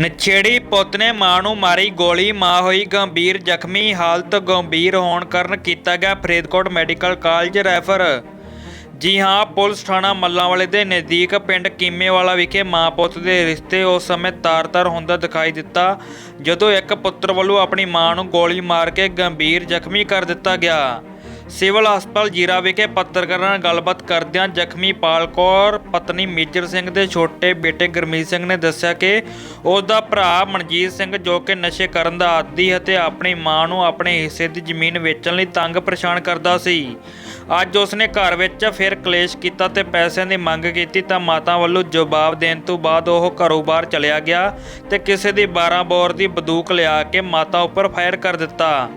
ਨਛੇੜੀ ਪੁੱਤ ਨੇ ਮਾਂ ਨੂੰ ਮਾਰੀ ਗੋਲੀ, ਮਾਂ ਹੋਈ ਗੰਭੀਰ ਜ਼ਖਮੀ, ਹਾਲਤ ਗੰਭੀਰ ਹੋਣ ਕਾਰਨ ਕੀਤਾ ਗਿਆ ਫਰੀਦਕੋਟ ਮੈਡੀਕਲ ਕਾਲਜ ਰੈਫਰ। ਜੀ ਹਾਂ, ਪੁਲਿਸ ਥਾਣਾ ਮੱਲਾਂਵਾਲੇ ਦੇ ਨਜ਼ਦੀਕ ਪਿੰਡ ਕੀਮੇਵਾਲਾ ਵਿਖੇ ਮਾਂ ਪੁੱਤ ਦੇ ਰਿਸ਼ਤੇ ਉਸ ਸਮੇਂ ਤਾਰ-ਤਾਰ ਹੁੰਦਾ ਦਿਖਾਈ ਦਿੱਤਾ, ਜਦੋਂ ਇੱਕ ਪੁੱਤਰ ਵੱਲੋਂ ਆਪਣੀ ਮਾਂ ਨੂੰ ਗੋਲੀ ਮਾਰ ਕੇ ਗੰਭੀਰ ਜ਼ਖਮੀ ਕਰ ਦਿੱਤਾ ਗਿਆ। ਸਿਵਲ ਹਸਪਤਾਲ ਜੀਰਾ ਵਿਖੇ ਪੱਤਰਕਾਰਾਂ ਨਾਲ ਗੱਲਬਾਤ ਕਰਦਿਆਂ ਜ਼ਖਮੀ ਪਾਲਕੌਰ ਪਤਨੀ ਮੇਜਰ ਸਿੰਘ ਦੇ ਛੋਟੇ ਬੇਟੇ ਗੁਰਮੀਤ ਸਿੰਘ ਨੇ ਦੱਸਿਆ ਕਿ ਉਸ ਦਾ ਭਰਾ ਮਨਜੀਤ ਸਿੰਘ ਜੋ ਕਿ ਨਸ਼ੇ ਕਰਨ ਦਾ ਆਦੀ ਅਤੇ ਆਪਣੀ ਮਾਂ ਨੂੰ ਆਪਣੇ ਹਿੱਸੇ ਦੀ ਜ਼ਮੀਨ ਵੇਚਣ ਲਈ ਤੰਗ ਪਰੇਸ਼ਾਨ ਕਰਦਾ ਸੀ। ਅੱਜ ਉਸਨੇ ਘਰ ਵਿੱਚ ਫਿਰ ਕਲੇਸ਼ ਕੀਤਾ ਤੇ ਪੈਸਿਆਂ ਦੀ ਮੰਗ ਕੀਤੀ ਤਾਂ ਮਾਤਾ ਵੱਲੋਂ ਜਵਾਬ ਦੇਣ ਤੋਂ ਬਾਅਦ ਉਹ ਘਰੋਂ ਬਾਹਰ ਚਲਿਆ ਗਿਆ ਤੇ ਕਿਸੇ ਦੀ 12 ਬੋਰ ਦੀ ਬੰਦੂਕ ਲਿਆ ਕੇ ਮਾਤਾ ਉੱਪਰ ਫਾਇਰ ਕਰ ਦਿੱਤਾ।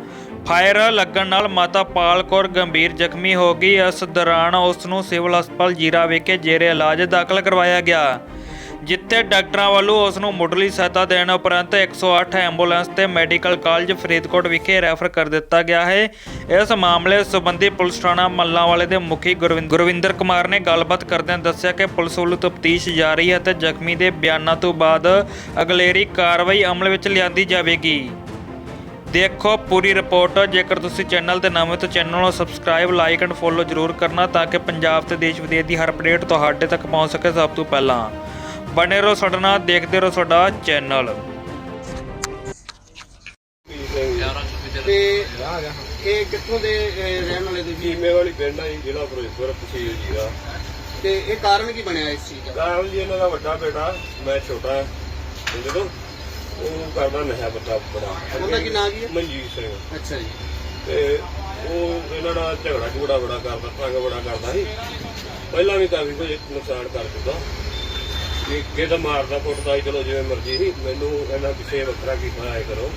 ਫਾਇਰ ਲੱਗਣ ਨਾਲ ਮਾਤਾ ਪਾਲ ਕੌਰ ਗੰਭੀਰ ਜ਼ਖਮੀ ਹੋ ਗਈ। ਇਸ ਦੌਰਾਨ ਉਸ ਨੂੰ ਸਿਵਲ ਹਸਪਤਾਲ ਜੀਰਾ ਵਿਖੇ ਜੇਰੇ ਇਲਾਜ ਦਾਖਲ ਕਰਵਾਇਆ ਗਿਆ। ਜਿੱਥੇ ਡਾਕਟਰਾਂ ਵੱਲੋਂ ਉਸ ਨੂੰ ਮੁੱਢਲੀ ਸਹਾਇਤਾ ਦੇਣ ਉਪਰੰਤ 108 ਐਂਬੂਲੈਂਸ ਤੇ ਮੈਡੀਕਲ ਕਾਲਜ ਫਰੀਦਕੋਟ ਵਿਖੇ ਰੈਫਰ ਕਰ ਦਿੱਤਾ ਗਿਆ ਹੈ। ਇਸ ਮਾਮਲੇ ਸੰਬੰਧੀ ਪੁਲਿਸ ਥਾਣਾ ਮੱਲਾਂਵਾਲੇ ਦੇ ਮੁਖੀ ਗੁਰਵਿੰਦ- ਗੁਰਵਿੰਦਰ ਕੁਮਾਰ ਨੇ ਗੱਲਬਾਤ ਕਰਦਿਆਂ ਦੱਸਿਆ ਕਿ ਪੁਲਿਸ ਵੱਲੋਂ ਤਫਤੀਸ਼ ਜਾਰੀ ਹੈ ਅਤੇ ਜ਼ਖਮੀ ਦੇ ਬਿਆਨਾਂ ਤੋਂ ਬਾਅਦ ਅਗਲੇਰੀ ਕਾਰਵਾਈ ਅਮਲ ਵਿੱਚ ਲਿਆਂਦੀ ਜਾਵੇਗੀ। ਦੇਖੋ ਪੂਰੀ ਰਿਪੋਰਟ। ਜੇਕਰ ਤੁਸੀਂ ਚੈਨਲ ਤੇ ਨਵੇਂ ਤਾਂ ਚੈਨਲ ਨੂੰ ਸਬਸਕ੍ਰਾਈਬ ਲਾਈਕ ਐਂਡ ਫੋਲੋ ਜ਼ਰੂਰ ਕਰਨਾ ਤਾਂ ਕਿ ਪੰਜਾਬ ਤੇ ਦੇਸ਼ ਵਿਦੇਸ਼ ਦੀ ਹਰ ਅਪਡੇਟ ਤੁਹਾਡੇ ਤੱਕ ਪਹੁੰਚ ਸਕੇ ਸਭ ਤੋਂ ਪਹਿਲਾਂ। ਬਣੇ ਰਹੋ ਸਾਡੇ ਨਾਲ ਦੇਖਦੇ ਰਹੋ ਸਾਡਾ ਚੈਨਲ। ਤੇ ਇਹ ਕਿੱਥੋਂ ਦੇ ਅਹ, ਰਹਿਣ ਵਾਲੇ ਤੁਸੀਂ? ਕੀਮੇ ਵਾਲੀ ਪਿੰਡ ਆ ਜੀ ਜ਼ਿਲ੍ਹਾ ਫਿਰੋਜ਼ਪੁਰ ਤਹਿਸੀਲ ਜੀਰਾ ਤੇ ਇਹ ਕਾਰਨ ਕੀ ਬਣਿਆ ਇਸ ਚੀਜ਼ ਦਾ? ਕਾਰਨ ਜੀ ਇਹਨਾਂ ਦਾ ਵੱਡਾ ਬੇਟਾ ਮੈਂ ਛੋਟਾ ਹਾਂ। ਤੇ ਜਦੋਂ ਉਹ ਕਰਦਾ ਨਸ਼ਾ ਪੱਤਾ ਬੜਾ। ਉਹਦਾ ਕੀ ਨਾਂ ਕੀ ਹੈ? ਮਨਜੀਤ ਸਿੰਘ। ਅੱਛਾ ਜੀ। ਤੇ ਉਹ ਇਹਨਾਂ ਨਾਲ ਝਗੜਾ ਝੂੜਾ ਬੜਾ ਕਰਦਾ ਤੰਗ ਬੜਾ ਕਰਦਾ ਸੀ। ਪਹਿਲਾਂ ਵੀ ਕਾਫੀ ਕੁਝ ਨੁਕਸਾਨ ਕਰ ਚੁੱਕਾ ਕਿ ਕਿਹਦਾ ਮਾਰਦਾ ਕੁੱਟਦਾ ਸੀ ਚਲੋ ਜਿਵੇਂ ਮਰਜ਼ੀ ਸੀ ਮੈਨੂੰ ਇਹਨਾਂ ਕਿਸੇ ਵੱਖਰਾ ਕੀਤਾ ਆਏ ਕਰੋ।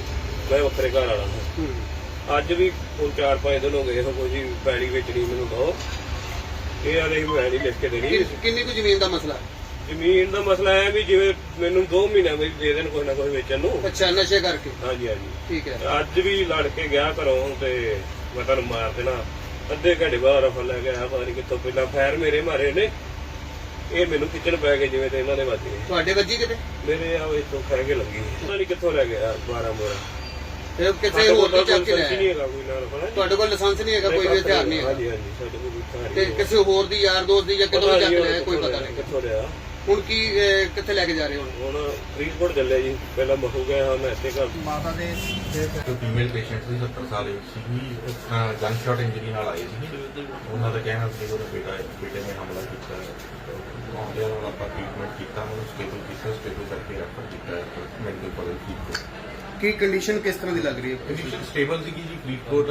ਮੈਂ ਵੱਖਰੇ ਘਰ ਵਾਲਾ ਹਾਂ। ਅੱਜ ਵੀ ਹੁਣ 4-5 ਦਿਨ ਹੋ ਗਏ ਇਹੋ ਕੁਝ ਪੈੜੀ ਵੇਚਣੀ ਮੈਨੂੰ ਦੋ। ਇਹ ਮੈਂ ਨਹੀਂ ਲਿਖ ਕੇ ਦੇਣੀ। ਕਿੰਨੀ ਕੁ ਜ਼ਮੀਨ ਦਾ ਮਸਲਾ? ਜ਼ਮੀਨ ਦਾ ਮਸਲਾ ਹੈ ਵੀ ਜਿਵੇਂ ਮੈਨੂੰ 2 ਮਹੀਨਿਆਂ ਵਿੱਚ ਦੇ ਦੇਣ ਕੋਈ ਨਾ ਕੋਈ ਵੇਚਣ ਨੂੰ। ਅੱਛਾ ਨਸ਼ੇ ਕਰਕੇ? ਹਾਂਜੀ ਹਾਂਜੀ। ਠੀਕ ਹੈ। ਅੱਜ ਵੀ ਲੜ ਕੇ ਗਿਆ ਘਰੋਂ ਤੇ ਮੈਂ ਤੁਹਾਨੂੰ ਮਾਰ ਦੇਣਾ। ਅੱਧੇ ਘੰਟੇ ਬਾਅਦ ਰਫਲ ਲੈ ਕੇ ਆਇਆ ਪਤਾ ਨਹੀਂ ਕਿੱਥੋਂ ਪਹਿਲਾਂ ਫੈਰ ਮੇਰੇ ਮਾਰੇ ਨੇ। ਇਹ ਮੈਨੂੰ ਖਿੱਚਣ ਪੈ ਗਏ ਜਿਵੇਂ ਤੇ ਇਹਨਾਂ ਦੇ ਵੱਜ ਤੁਹਾਡੇ ਵੱਜੀ ਕਿਤੇ? ਮੇਰੇ ਆ ਇੱਥੋਂ ਖੈ ਕੇ ਲੱਗੀ ਪਤਾ ਨਹੀਂ ਕਿੱਥੋਂ ਲੈ ਗਿਆ 12 ਮੋਰਾ ਤੇ ਕਿਸੇ ਹੋਰ ਦੀ ਚੱਕ ਕੇ ਨਹੀਂ ਲਿਆ ਹੈਗਾ ਕੋਈ ਨਾਲ ਪਤਾ ਤੁਹਾਡੇ ਕੋਲ ਲਾਇਸੈਂਸ ਨਹੀਂ ਹੈਗਾ ਕੋਈ ਵੀ ਹਥਿਆਰ ਨਹੀਂ ਹੈਗਾ। ਹਾਂਜੀ ਹਾਂਜੀ ਸਾਡੇ ਕੋਲ ਤੇ ਕਿਸੇ ਹੋਰ ਦੀ ਯਾਰ ਦੋਸਤ ਦੀ ਜਾਂ ਕਿਤੋਂ ਚੱਕ ਲਿਆ ਕੋਈ ਪਤਾ ਨਹੀਂ। ਕਿੱਥੋਂ ਲਿਆ। ਹੁਣ ਕੀ ਅਹ, ਕਿੱਥੇ ਲੈ ਕੇ ਜਾ ਰਹੇ ਹੋ? ਹੁਣ ਹੁਣ ਫਰੀਦਕੋਟ ਚੱਲੇ ਜੀ। ਪਹਿਲਾਂ ਮਹੂ ਗਏ ਹਾਂ ਮੈਂ ਇੱਥੇ ਘਰ। ਮਾਤਾ ਦੇ ਇੱਕ ਫੀਮੇਲ ਪੇਸ਼ੈਂਟ ਸੀ 70 ਸਾਲ ਦੀ ਸੀਗੀ। ਗਨ ਸ਼ਾਟ ਇੰਜਰੀ ਨਾਲ ਆਈ ਸੀ ਉਹਨਾਂ ਦਾ ਕਹਿਣਾ ਸੀ ਕਿ ਉਹਦਾ ਬੇਟਾ ਬੇਟੇ ਨੇ ਹਮਲਾ ਕੀਤਾ ਆਉਂਦੇ ਨਾਲ ਆਪਾਂ ਟ੍ਰੀਟਮੈਂਟ ਕੀਤਾ ਉਹਨੂੰ ਸਟੇਬਲ ਕੀਤਾ ਸਟੇਬਲ ਕਰਕੇ ਰੈਫਰ ਕੀਤਾ ਮੈਡੀਕਲ ਕਾਲਜ ਫਰੀਦਕੋਟ ਕੀ ਕੰਡੀਸ਼ਨ ਕਿਸ ਤਰ੍ਹਾਂ ਦੀ ਲੱਗ ਰਹੀ ਹੈ? ਕੰਡੀਸ਼ਨ ਸਟੇਬਲ ਸੀਗੀ ਜੀ ਫਰੀਦਕੋਟ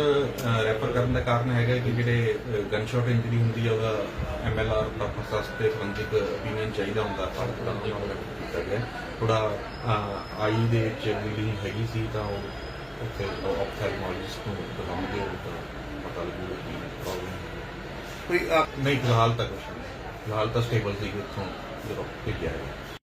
ਰੈਫਰ ਕਰਨ ਦਾ ਕਾਰਨ ਹੈਗਾ ਕਿ ਜਿਹੜੇ ਗਨ ਸ਼ਾਟ ਇੰਜਰੀ ਹੁੰਦੀ ਆ ਉਹਦਾ ਐਮਐਲਆਰ ਪਰਪਸ ਤੇ ਫੋਰੈਂਸਿਕ opinion ਚਾਹੀਦਾ ਹੁੰਦਾ ਤਾਂ ਥੋੜਾ ਜਿਹਾ ਉਹ refer ਕੀਤਾ ਗਿਆ। ਥੋੜਾ ਆਈ ਦੇ ਵਿੱਚ ਬਲੀਡਿੰਗ ਹੈਗੀ ਸੀ ਤਾਂ ਉਹ ਉੱਥੇ ਆਪਥੈਲਮੋਲੋਜਿਸਟ ਨੂੰ ਦਿਖਾਉਂਦੇ ਉਹ ਤਾਂ ਪਤਾ ਲੱਗੂਗਾ ਕੀ ਪ੍ਰੋਬਲਮ ਕੋਈ ਨਹੀਂ ਫਿਲਹਾਲ ਤਾਂ ਕੁਛ ਨਹੀਂ। ਫਿਲਹਾਲ ਤਾਂ ਸਟੇਬਲ ਸੀ ਉੱਥੋਂ ਜਦੋਂ ਭੇਜਿਆ ਹੈ